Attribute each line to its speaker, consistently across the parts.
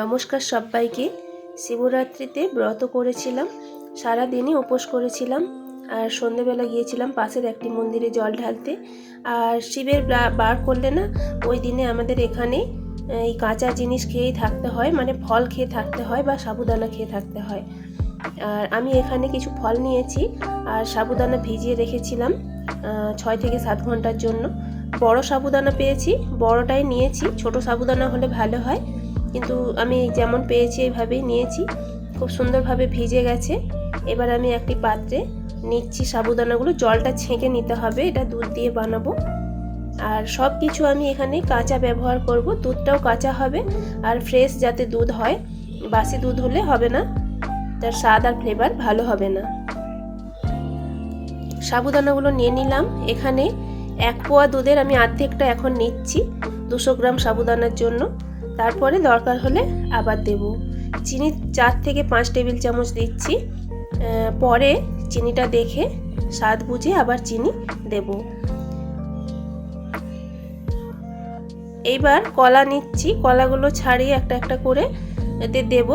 Speaker 1: নমস্কার সবাইকে। শিবরাত্রিতে ব্রত করেছিলাম সারা দিনই উপোস করেছিলাম, আর সন্ধেবেলা গিয়েছিলাম পাশের একটি মন্দিরে জল ঢালতে। আর শিবের বার করলে না, ওই দিনে আমাদের এখানে এই কাঁচা জিনিস খেয়েই থাকতে হয় মানে ফল খেয়ে থাকতে হয় বা সাবুদানা খেয়ে থাকতে হয়। আর আমি এখানে কিছু ফল নিয়েছি, আর সাবুদানা ভিজিয়ে রেখেছিলাম ছয় থেকে সাত ঘণ্টার জন্য। বড় সাবুদানা পেয়েছি, বড়টাই নিয়েছি, ছোট সাবুদানা হলে ভালো হয়। কিন্তু আমি যেমন পেয়েছি এইভাবেই নিয়েছি। খুব সুন্দরভাবে ভিজে গেছে। এবার আমি একটি পাত্রে নিচ্ছি সাবুদানাগুলো। জলটা ছেঁকে নিতে হবে, এটা দুধ দিয়ে বানাবো। আর সব কিছু আমি এখানে কাঁচা ব্যবহার করব। দুধটাও কাঁচা হবে, আর ফ্রেশ যাতে দুধ হয়, বাসি দুধ হলে হবে না। তার স্বাদ আর ফ্লেভার ভালো হবে না। সাবুদানাগুলো নিয়ে নিলাম। এখানে এক পোয়া দুধের আমি অর্ধেকটা এখন নিচ্ছি, দুশো গ্রাম সাবুদানার জন্য। তারপরে দরকার হলে আবার দেব। চিনি চার থেকে পাঁচ টেবিল চামচ দিচ্ছি। পরে চিনিটা দেখে স্বাদ বুঝে আবার চিনি দেব। এইবার কলা নিচ্ছি। কলাগুলো ছাড়িয়ে একটা একটা করে এতে দেব।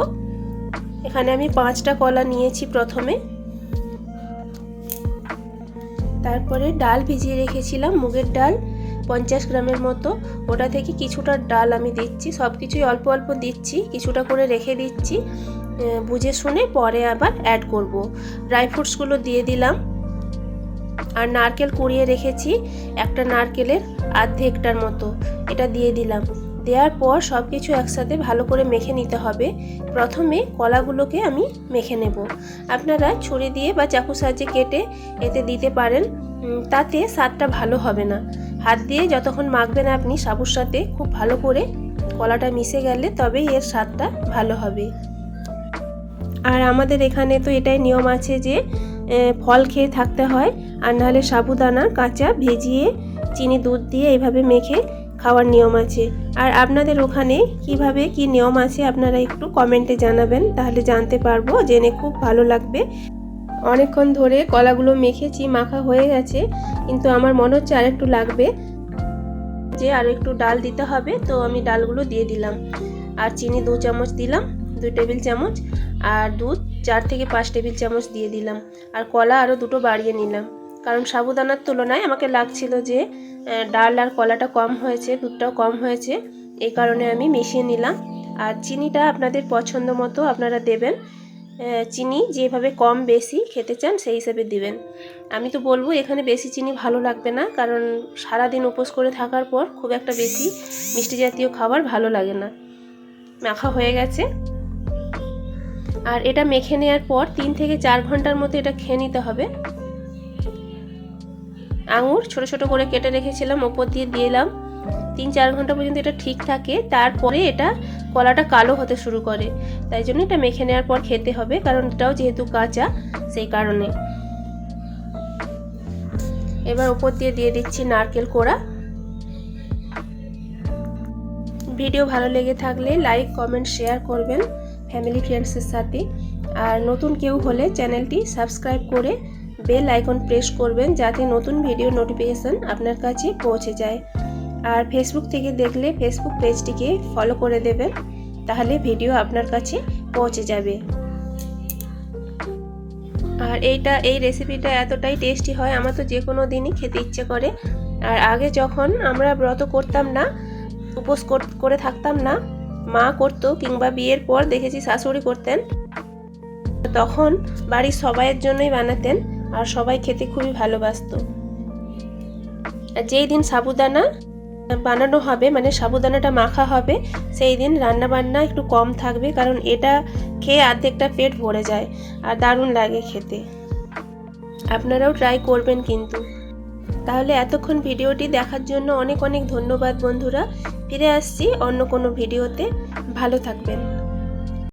Speaker 1: এখানে আমি পাঁচটা কলা নিয়েছি প্রথমে। তারপরে ডাল ভিজিয়ে রেখেছিলাম, মুগের ডাল। পঞ্চাশ গ্রামের মতো। ওটা থেকে কিছুটা ডাল আমি দিচ্ছি। সব কিছুই অল্প অল্প দিচ্ছি। কিছুটা করে রেখে দিচ্ছি। বুঝে শুনে পরে আবার অ্যাড করব। ড্রাই ফ্রুটসগুলো দিয়ে দিলাম। আর নারকেল কুড়িয়ে রেখেছি একটা নারকেলের আর্ধেকটার মতো। এটা দিয়ে দিলাম। দেওয়ার পর সব কিছু একসাথে ভালো করে মেখে নিতে হবে। প্রথমে কলাগুলোকে আমি মেখে নেব। আপনারা ছুরি দিয়ে বা চাকু সাহায্যে কেটে এতে দিতে পারেন। তাতে স্বাদটা ভালো হবে না। হাত দিয়ে যতক্ষণ মাখবেন আপনি সাবুর সাথে, খুব ভালো করে কলাটা মিশে গেলে তবেই এর স্বাদটা ভালো হবে। আর আমাদের এখানে তো এটাই নিয়ম আছে যে ফল খেয়ে থাকতে হয়, আর নাহলে সাবুদানা, কাঁচা ভেজিয়ে চিনি, দুধ দিয়ে এইভাবে মেখে খাওয়ার নিয়ম আছে। আর আপনাদের ওখানে কীভাবে কি নিয়ম আছে, আপনারা একটু কমেন্টে জানাবেন, তাহলে জানতে পারব, জেনে খুব ভালো লাগবে। অনেকক্ষণ ধরে কলাগুলো মেখেছি, মাখা হয়ে গেছে, কিন্তু আমার মনে হচ্ছে আর একটু লাগবে। যে আর একটু ডাল দিতে হবে, তো আমি ডালগুলো দিয়ে দিলাম। আর চিনি দু চামচ দিলাম, দুই টেবিল চামচ, আর দুধ চার থেকে পাঁচ টেবিল চামচ দিয়ে দিলাম। আর কলা আরও দুটো বাড়িয়ে নিলাম। কারণ সাবুদানার তুলনায় আমাকে লাগছিল যে ডাল আর কলাটা কম হয়েছে, দুধটাও কম হয়েছে, এই কারণে আমি মিশিয়ে নিলাম। আর চিনিটা আপনাদের পছন্দ মতো আপনারা দেবেন। চিনি যেভাবে কম বেশি খেতে চান সেই হিসেবে দিবেন। আমি তো বলব এখানে বেশি চিনি ভালো লাগবে না, কারণ সারাদিন উপোস করে থাকার পর খুব একটা বেশি মিষ্টি জাতীয় খাবার ভালো লাগে না। মাখা হয়ে গেছে। আর এটা মেখে নেওয়ার পর তিন থেকে চার ঘণ্টার মতো এটা খেয়ে নিতে হবে। আঙুর ছোট ছোট করে কেটে রেখেছিলাম, ওপর দিয়ে দিলাম। তিন চার ঘণ্টা পর্যন্ত এটা ঠিক থাকে। তারপরে এটা কলাটা কালো হতে শুরু করে। তাই জন্য এটা মেখে নেওয়ার পর খেতে হবে, কারণ এটাও যেহেতু কাঁচা, সেই কারণে। এবার ওপর দিয়ে দিয়ে দিচ্ছি নারকেল কোড়া। ভিডিও ভালো লেগে থাকলে লাইক, কমেন্ট, শেয়ার করবেন ফ্যামিলি ফ্রেন্ডসের সাথে। আর নতুন কেউ হলে চ্যানেলটি সাবস্ক্রাইব করে বেল আইকন প্রেস করবেন, যাতে নতুন ভিডিও নোটিফিকেশান আপনার কাছে পৌঁছে যায়। আর ফেসবুক থেকে দেখলে ফেসবুক পেজটিকে ফলো করে দেবেন, তাহলে ভিডিও আপনার কাছে পৌঁছে যাবে। আর এইটা, এই রেসিপিটা এতটাই টেস্টি হয়, আমার তো যে কোনো দিনই খেতে ইচ্ছে করে। আর আগে যখন আমরা ব্রত করতাম না, উপোস কর- থাকতাম না, মা করতো কিংবা বিয়ের পর দেখেছি শাশুড়ি করতেন, তখন বাড়ির সবাইয়ের জন্যই বানাতেন আর সবাই খেতে খুবই ভালোবাসতো। যেই দিন সাবুদানা বানানো হবে মানে সাবুদানাটা মাখা হবে, সেই দিন রান্নাবান্না একটু কম থাকবে, কারণ এটা খেয়ে অর্ধেকটা পেট ভরে যায় আর দারুণ লাগে খেতে। আপনারাও ট্রাই করবেন কিন্তু। তাহলে এতক্ষণ ভিডিওটি দেখার জন্য অনেক অনেক ধন্যবাদ বন্ধুরা। ফিরে আসছি অন্য কোনো ভিডিওতে। ভালো থাকবেন।